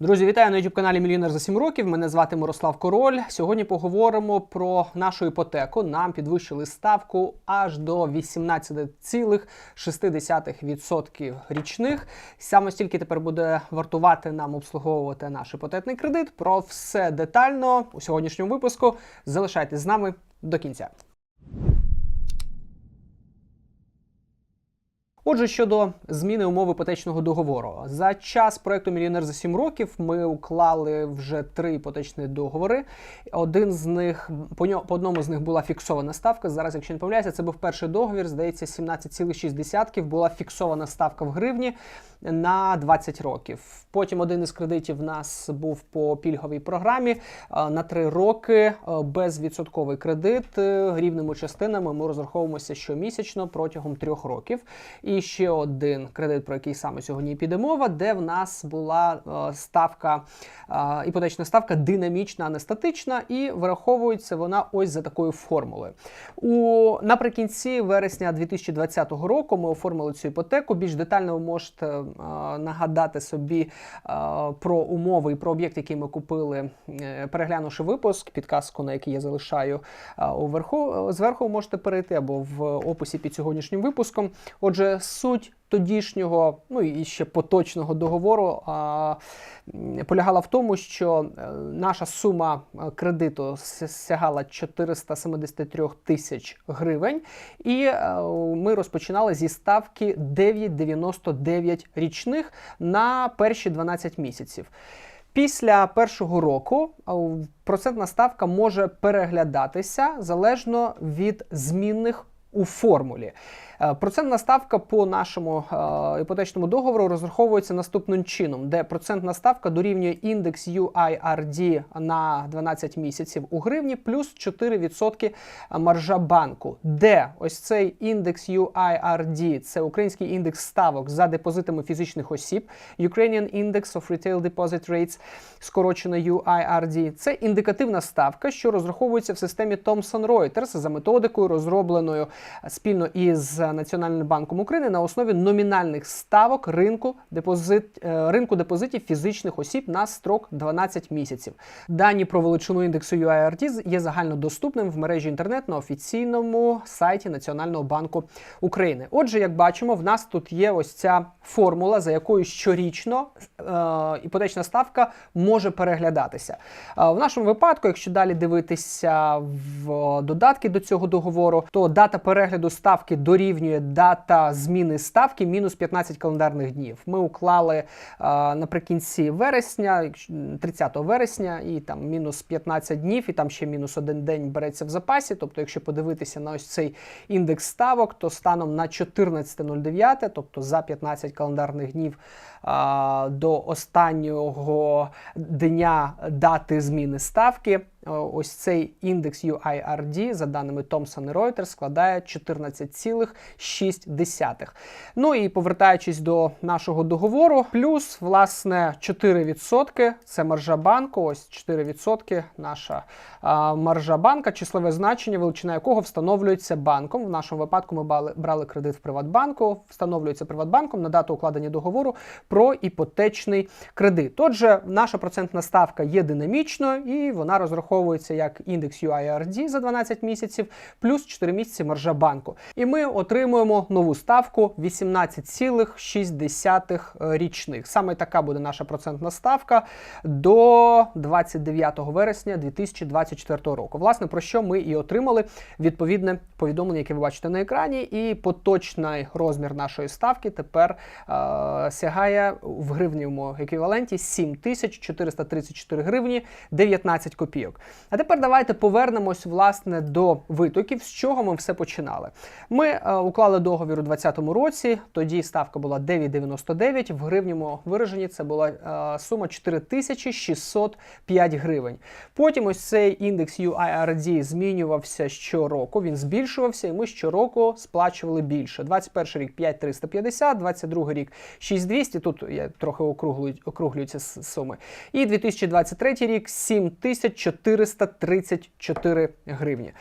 Друзі, вітаю на youtube каналі Мільйонер за 7 років. Мене звати Мирослав Король. Сьогодні поговоримо про нашу іпотеку. Нам підвищили ставку аж до 18,6% річних. Саме стільки тепер буде вартувати нам обслуговувати наш іпотечний кредит. Про все детально у сьогоднішньому випуску. Залишайтесь з нами до кінця. Отже, щодо зміни умов іпотечного договору, за час проекту Мільйонер за 7 років ми уклали вже три іпотечні договори. Один з них по ньому по одному з них була фіксована ставка. Зараз, якщо не помиляюся, це був перший договір. Здається, 17,6 була фіксована ставка в гривні на 20 років. Потім один із кредитів в нас був по пільговій програмі е, на 3 роки е, безвідсотковий кредит е, рівними частинами. Ми розраховуємося щомісячно протягом трьох років. І ще один кредит, про який саме сьогодні піде мова, де в нас була ставка, іпотечна ставка динамічна, а не статична, і вираховується вона ось за такою формулою. У наприкінці вересня 2020 року ми оформили цю іпотеку. Більш детально ви можете нагадати собі про умови і про об'єкт, який ми купили, е, переглянувши випуск, підказку, на який я залишаю уверху, зверху можете перейти або в описі під сьогоднішнім випуском. Отже, суть тодішнього, ну і ще поточного договору а, полягала в тому, що е, наша сума кредиту сягала 473 тисяч гривень, і е, ми розпочинали зі ставки 9,99 річних на перші 12 місяців. Після першого року процентна ставка може переглядатися залежно від змінних у формулі. Е, процентна ставка по нашому е, іпотечному договору розраховується наступним чином, де процентна ставка дорівнює індекс UIRD на 12 місяців у гривні плюс 4% маржа банку, де ось цей індекс UIRD, це український індекс ставок за депозитами фізичних осіб, Ukrainian Index of Retail Deposit Rates, скорочено UIRD, це індикативна ставка, що розраховується в системі Thomson Reuters за методикою, розробленою спільно із Національним банком України на основі номінальних ставок ринку депозит, е, ринку депозитів фізичних осіб на строк 12 місяців. Дані про величину індексу UIRT є загальнодоступним в мережі інтернет на офіційному сайті Національного банку України. Отже, як бачимо, в нас тут є ось ця формула, за якою щорічно е, іпотечна ставка може переглядатися. Е, в нашому випадку, якщо далі дивитися в додатки до цього договору, то дата перегляду ставки дорівнює дорівнює дата зміни ставки мінус 15 календарних днів. Ми уклали а, наприкінці вересня, 30 вересня, і там мінус 15 днів, і там ще мінус один день береться в запасі. Тобто, якщо подивитися на ось цей індекс ставок, то станом на 14.09, тобто за 15 календарних днів до останнього дня дати зміни ставки. Ось цей індекс UIRD, за даними Thomson Reuters, складає 14,6. Ну і повертаючись до нашого договору, плюс, власне, 4%. Це маржа банку. Ось 4% наша а, маржа банка, числове значення, величина якого встановлюється банком. В нашому випадку ми брали, кредит в Приватбанку, встановлюється Приватбанком на дату укладення договору про іпотечний кредит. Отже, наша процентна ставка є динамічною і вона розраховується як індекс UIRD за 12 місяців, плюс 4 місяці маржа банку. І ми отримуємо нову ставку 18,6 річних. Саме така буде наша процентна ставка до 29 вересня 2024 року. Власне, про що ми і отримали відповідне повідомлення, яке ви бачите на екрані, і поточний розмір нашої ставки тепер е сягає в гривневому еквіваленті 7434 гривні 19 копійок. А тепер давайте повернемось власне до витоків, з чого ми все починали. Ми е, уклали договір у 2020 році, тоді ставка була 9,99, в гривньому вираженні це була е, сума 4605 гривень. Потім ось цей індекс UIRD змінювався щороку, він збільшувався, і ми щороку сплачували більше. 21 рік 5350, 22 рік 6200, тут я трохи округлюю, округлюються суми. І 2023 рік 7434 гривні.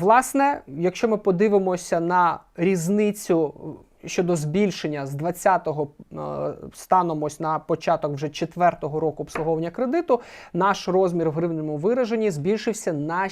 Власне, якщо ми подивимося на різницю щодо збільшення з 20-го е, станом ось на початок вже 4-го року обслуговування кредиту, наш розмір в гривневому вираженні збільшився на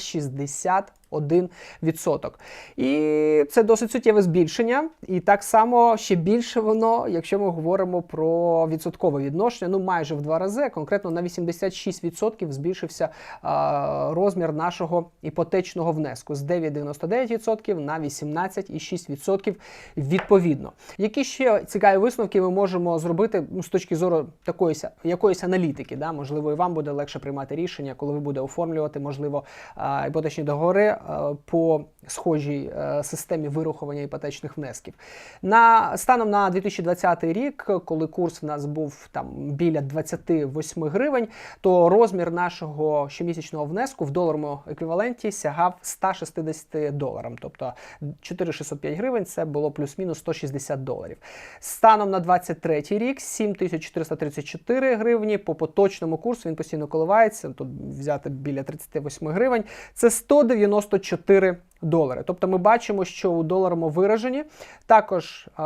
61%. І це досить суттєве збільшення. І так само ще більше воно, якщо ми говоримо про відсоткове відношення, ну майже в два рази, конкретно на 86% збільшився а, розмір нашого іпотечного внеску з 9,99% на 18,6% відповідно. Які ще цікаві висновки ми можемо зробити ну, з точки зору такоїся якоїсь аналітики? Да? Можливо, і вам буде легше приймати рішення, коли ви будете оформлювати, можливо, іпотечні договори по схожій е, системі вирахування іпотечних внесків. На станом на 2020 рік, коли курс в нас був там біля 28 гривень, то розмір нашого щомісячного внеску в доларовому еквіваленті сягав 160 доларам. Тобто 4605 гривень це було плюс-мінус 160 доларів. Станом на 23 рік 7434 гривні. По поточному курсу він постійно коливається. Тут взяти біля 38 гривень. Це 194 долари. Тобто ми бачимо, що у доларовому вираженні також е,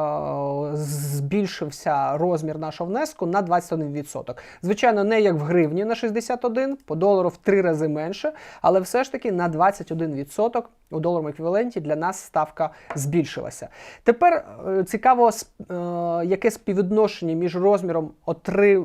збільшився розмір нашого внеску на 21%. Звичайно, не як в гривні на 61, по долару в три рази менше, але все ж таки на 21% у доларовому еквіваленті для нас ставка збільшилася. Тепер е, цікаво, е, яке співвідношення між розміром е,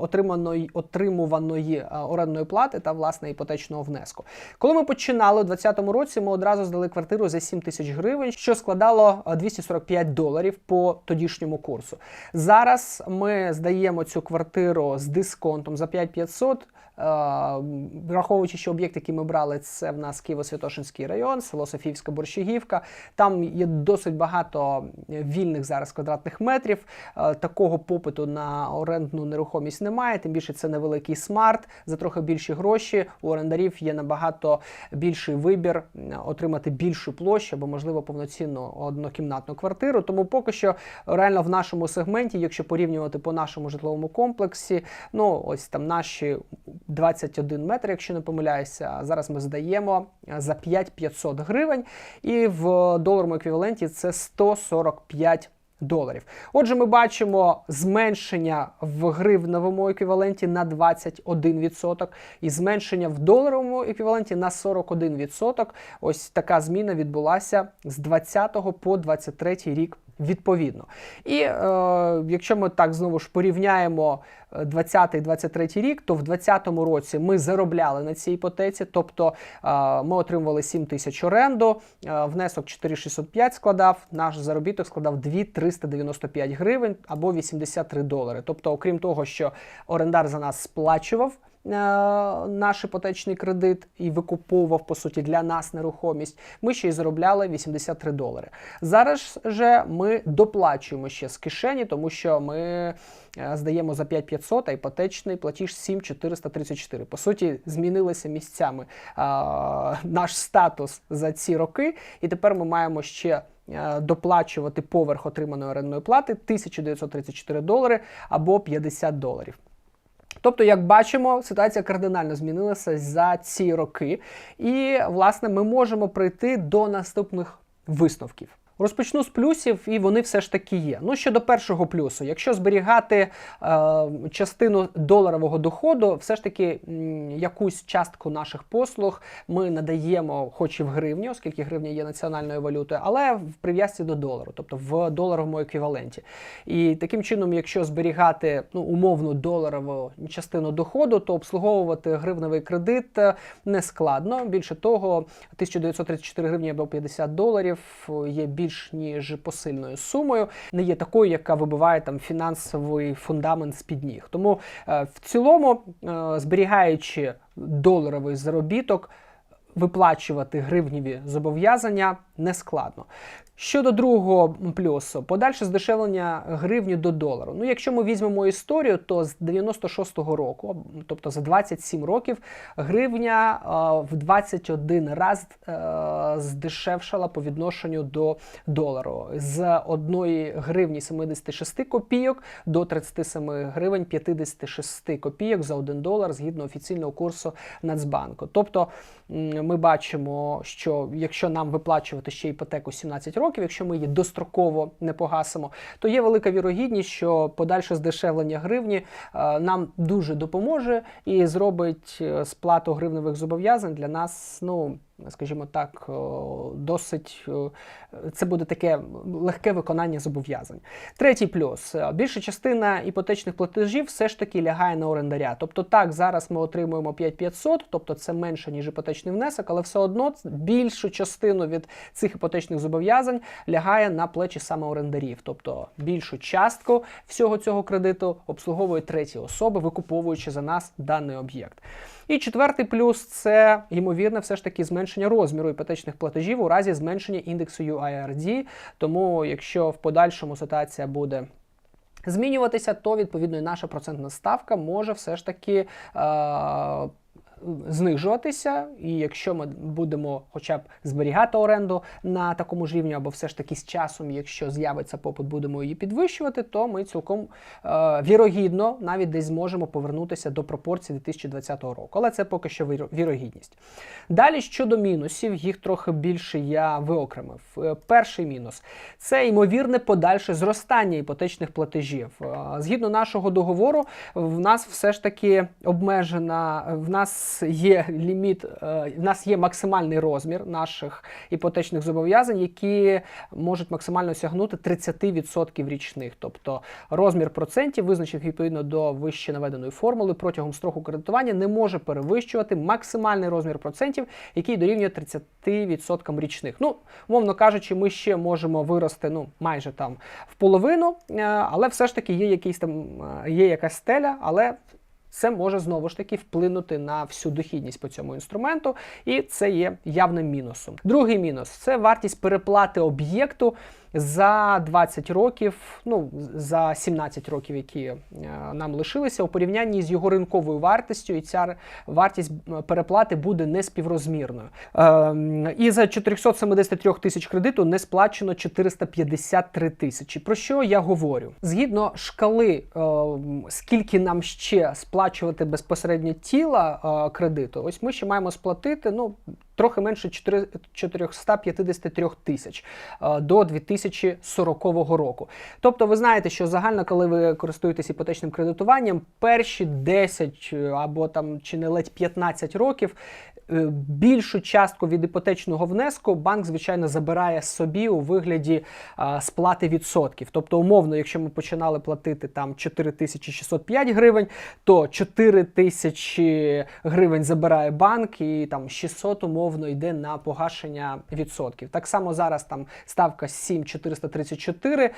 отриманої, отримуваної орендної плати та власне іпотечного внеску. Коли ми починали у 2020 році, ми одразу здали квартиру за 7 тисяч гривень, що складало е, 245 доларів по тодішньому курсу. Зараз ми здаємо цю квартиру з дисконтом за 5500, Е, Враховуючи, що об'єкт, який ми брали, це в нас Києво-Святошинський район, село Софіївська Борщагівка. Там є досить багато вільних зараз квадратних метрів. Е, Такого попиту на орендну нерухомість немає. Тим більше це невеликий смарт за трохи більші гроші. У орендарів є набагато більший вибір отримати більшу площу або, можливо, повноцінну однокімнатну квартиру. Тому поки що реально в нашому сегменті, якщо порівнювати по нашому житловому комплексі, ну ось там наші 21 метр, якщо не помиляюся. Зараз ми здаємо за 5500 гривень, і в доларовому еквіваленті це 145 доларів. Отже, ми бачимо зменшення в гривневому еквіваленті на 21% і зменшення в доларовому еквіваленті на 41%. Ось така зміна відбулася з 20 по 23 рік. Відповідно, і е, якщо ми так знову ж порівняємо 20-23 рік, то в 2020 році ми заробляли на цій іпотеці, тобто е, ми отримували 7 тисяч оренду, е, внесок 4605 складав, наш заробіток складав 2395 гривень або 83 долари. Тобто, окрім того, що орендар за нас сплачував. Е, Наш іпотечний кредит і викуповував по суті для нас нерухомість. Ми ще й заробляли 83 долари. Зараз же ми доплачуємо ще з кишені, тому що ми е, здаємо за 5500, а іпотечний платіж 7434. По суті, змінилися місцями а, наш статус за ці роки, і тепер ми маємо ще. е, Доплачувати поверх отриманої орендної плати 1934 долари або 50 доларів. Тобто, як бачимо, ситуація кардинально змінилася за ці роки, і власне ми можемо прийти до наступних висновків. Розпочну з плюсів, і вони все ж таки є. Ну щодо першого плюсу, якщо зберігати е, частину доларового доходу, все ж таки м, якусь частку наших послуг ми надаємо, хоч і в гривні, оскільки гривня є національною валютою, але в прив'язці до долару, тобто в доларовому еквіваленті. І таким чином, якщо зберігати ну, умовну доларову частину доходу, то обслуговувати гривневий кредит е, не складно. Більше того, 1934 гривні або 50 доларів є більш ніж посильною сумою, не є такою, яка вибиває там фінансовий фундамент з під ніг. Тому е, в цілому, е, зберігаючи доларовий заробіток, виплачувати гривніві зобов'язання не складно. Щодо другого плюсу, подальше здешевлення гривні до долару. Ну, якщо ми візьмемо історію, то з 96-го року, тобто за 27 років, гривня е, в 21 раз е, здешевшала по відношенню до долару з 1 гривні 76 копійок до 37 гривень 56 копійок за 1 долар згідно офіційного курсу Нацбанку. Тобто ми бачимо, що якщо нам виплачувати отримувати ще іпотеку 17 років, якщо ми її достроково не погасимо, то є велика вірогідність, що подальше здешевлення гривні е, нам дуже допоможе і зробить е, сплату гривневих зобов'язань для нас, ну скажімо так, досить це буде таке легке виконання зобов'язань. Третій плюс: Е, більша частина іпотечних платежів все ж таки лягає на орендаря. Тобто, так, зараз ми отримуємо 5500, тобто це менше ніж іпотечний внесок, але все одно більшу частину від цих іпотечних зобов'язань лягає на плечі саме орендарів. Тобто більшу частку всього цього кредиту обслуговує треті особи, викуповуючи за нас даний об'єкт. І четвертий плюс це ймовірне все ж таки зменшення розміру іпотечних платежів у разі зменшення індексу UIRD. Тому, якщо в подальшому ситуація буде змінюватися, то відповідно і наша процентна ставка може все ж таки. Е- Знижуватися, і якщо ми будемо хоча б зберігати оренду на такому ж рівні, або все ж таки з часом, якщо з'явиться попит, будемо її підвищувати, то ми цілком е, вірогідно навіть десь зможемо повернутися до пропорцій 2020 року. Але це поки що віро- вірогідність. Далі щодо мінусів, їх трохи більше я виокремив. Е, Перший мінус це ймовірне подальше зростання іпотечних платежів. Е, Згідно нашого договору, в нас все ж таки обмежена, в нас є ліміт, е, в нас є максимальний розмір наших іпотечних зобов'язань, які можуть максимально сягнути 30% річних. Тобто розмір процентів, визначених відповідно до вище наведеної формули, протягом строку кредитування не може перевищувати максимальний розмір процентів, який дорівнює 30% річних. Ну, мовно кажучи, ми ще можемо вирости ну, майже там в половину, е, але все ж таки є якийсь там е, є якась стеля, але це може знову ж таки вплинути на всю дохідність по цьому інструменту, і це є явним мінусом. Другий мінус це вартість переплати об'єкту за 20 років, ну за 17 років, які е, нам лишилися, у порівнянні з його ринковою вартістю, і ця вартість переплати буде неспіврозмірною. Ем, і за 473 тисяч кредиту не сплачено 453 тисячі. Про що я говорю? Згідно шкали, ем, скільки нам ще сплачувати безпосередньо тіла е, кредиту, ось ми ще маємо сплатити ну трохи менше 4 453 тисяч е, до 2040 року. Тобто, ви знаєте, що загально, коли ви користуєтесь іпотечним кредитуванням, перші 10 е, або там чи не ледь 15 років. Е, Більшу частку від іпотечного внеску банк, звичайно, забирає собі у вигляді сплати відсотків. Тобто, умовно, якщо ми починали платити там 4605 гривень, то 4000 гривень забирає банк, і там 600 умовно йде на погашення відсотків. Так само зараз там ставка 7434, е,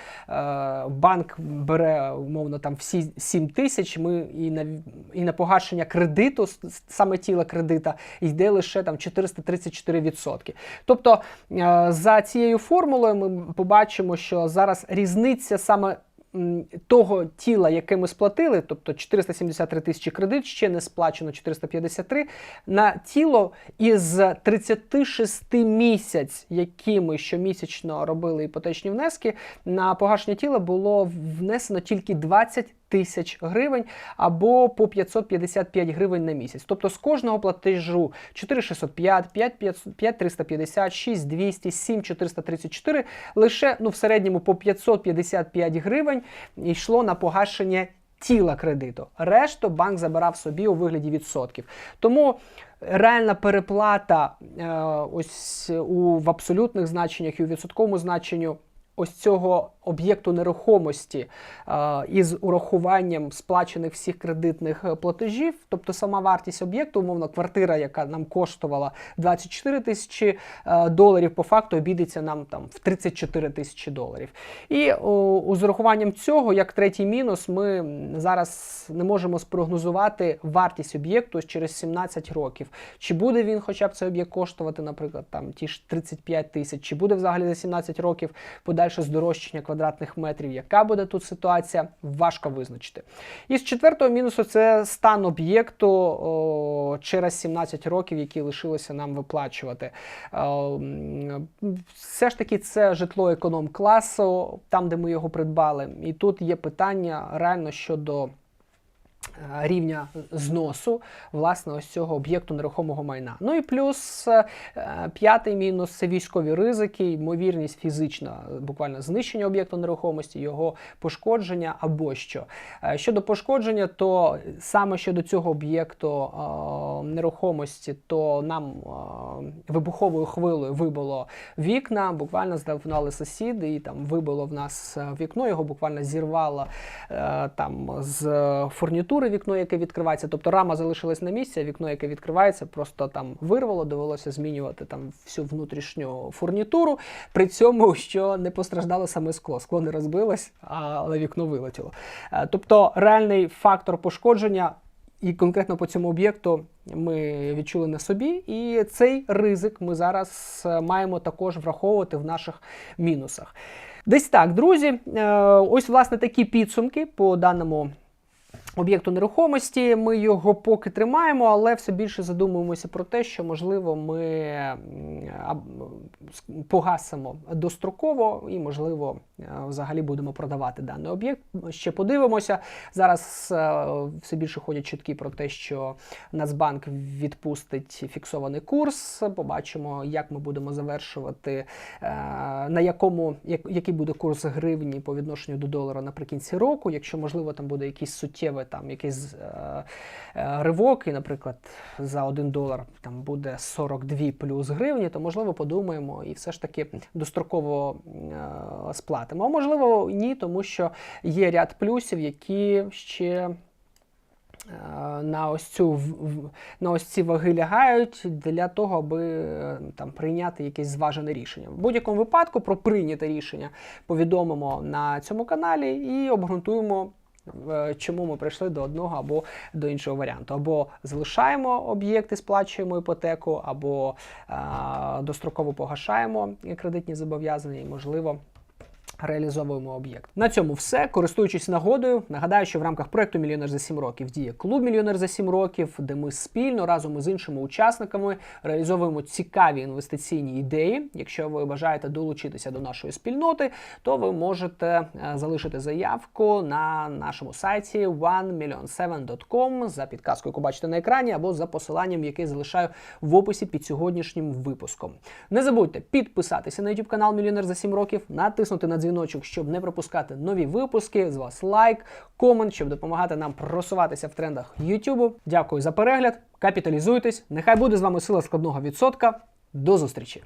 банк бере умовно там всі 7 тисяч. Ми і на і на погашення кредиту, саме тіла кредита, йде лише там 434 відсотки. Тобто е, за цією формулою ми побачимо, що зараз різниця саме того тіла, яке ми сплатили, тобто 473 тисячі кредит, ще не сплачено 453, на тіло із 36 місяць, які ми щомісячно робили іпотечні внески, на погашення тіла було внесено тільки 20 тисяч гривень або по 555 гривень на місяць. Тобто з кожного платежу 4605, 5350, 6200, 7434 лише ну, в середньому по 555 гривень йшло на погашення тіла кредиту. Решту банк забирав собі у вигляді відсотків. Тому реальна переплата е, ось у в абсолютних значеннях і у відсотковому значенню ось цього об'єкту нерухомості із урахуванням сплачених всіх кредитних е, платежів, тобто сама вартість об'єкту, умовно, квартира, яка нам коштувала 24 тисячі е, доларів, по факту обійдеться нам там в 34 тисячі доларів. І о, з урахуванням цього, як третій мінус, ми зараз не можемо спрогнозувати вартість об'єкту через 17 років. Чи буде він, хоча б цей об'єкт коштувати, наприклад, там ті ж 35 тисяч, чи буде взагалі за 17 років подальше здорожчання квадратних метрів, яка буде тут ситуація, важко визначити. І з четвертого мінусу це стан об'єкту о, через 17 років, які лишилося нам виплачувати. О, Все ж таки, це житло економ класу, там, де ми його придбали. І тут є питання реально щодо Рівня зносу власне ось цього об'єкту нерухомого майна. Ну і плюс е, п'ятий мінус це військові ризики, ймовірність фізична, буквально знищення об'єкту нерухомості, його пошкодження або що. Е, Щодо пошкодження, то саме щодо цього об'єкту е, нерухомості, то нам вибуховою хвилею вибило вікна, буквально зателефонували сусіди, і там вибило в нас вікно, його буквально зірвало там з фурнітури вікно, яке відкривається. Тобто рама залишилась на місці, а вікно, яке відкривається, просто там вирвало, довелося змінювати там всю внутрішню фурнітуру. При цьому, що не постраждало саме скло. Скло не розбилось, але вікно вилетіло. Е, Тобто реальний фактор пошкодження. І конкретно по цьому об'єкту ми відчули на собі, і цей ризик ми зараз е, маємо також враховувати в наших мінусах. Десь так, друзі. Е, Ось власне такі підсумки по даному. Об'єкту нерухомості ми його поки тримаємо, але все більше задумуємося про те, що можливо ми погасимо достроково і, можливо, е, взагалі будемо продавати даний об'єкт. Ще подивимося. Зараз е, все більше ходять чутки про те, що Нацбанк відпустить фіксований курс. Побачимо, як ми будемо завершувати, е, на якому як, який буде курс гривні по відношенню до долара наприкінці року. Якщо можливо там буде якийсь суттєвий там якийсь е, е, ривок, і, наприклад, за 1 долар там буде 42 плюс гривні, то можливо подумаємо і все ж таки достроково е, сплатимо. А можливо, ні, тому що є ряд плюсів, які ще. На ось цю на ось ці ваги лягають для того, аби там прийняти якесь зважене рішення. В будь-якому випадку про прийняте рішення повідомимо на цьому каналі і обґрунтуємо чому ми прийшли до одного або до іншого варіанту. Або залишаємо об'єкт і сплачуємо іпотеку, або е, достроково погашаємо кредитні зобов'язання і, можливо, реалізовуємо об'єкт. На цьому все. Користуючись нагодою, нагадаю, що в рамках проекту Мільйонер за 7 років діє клуб Мільйонер за 7 років, де ми спільно разом із іншими учасниками реалізовуємо цікаві інвестиційні ідеї. Якщо ви бажаєте долучитися до нашої спільноти, то ви можете е, залишити заявку на нашому сайті 1million7.com за підказкою, яку бачите на екрані, або за посиланням, яке залишаю в описі під сьогоднішнім випуском. Не забудьте підписатися на YouTube канал Мільйонер за 7 років, натиснути на дзвіночок, щоб не пропускати нові випуски. З вас лайк, комент, щоб допомагати нам просуватися в трендах YouTube. Дякую за перегляд. Капіталізуйтесь. Нехай буде з вами сила складного відсотка. До зустрічі!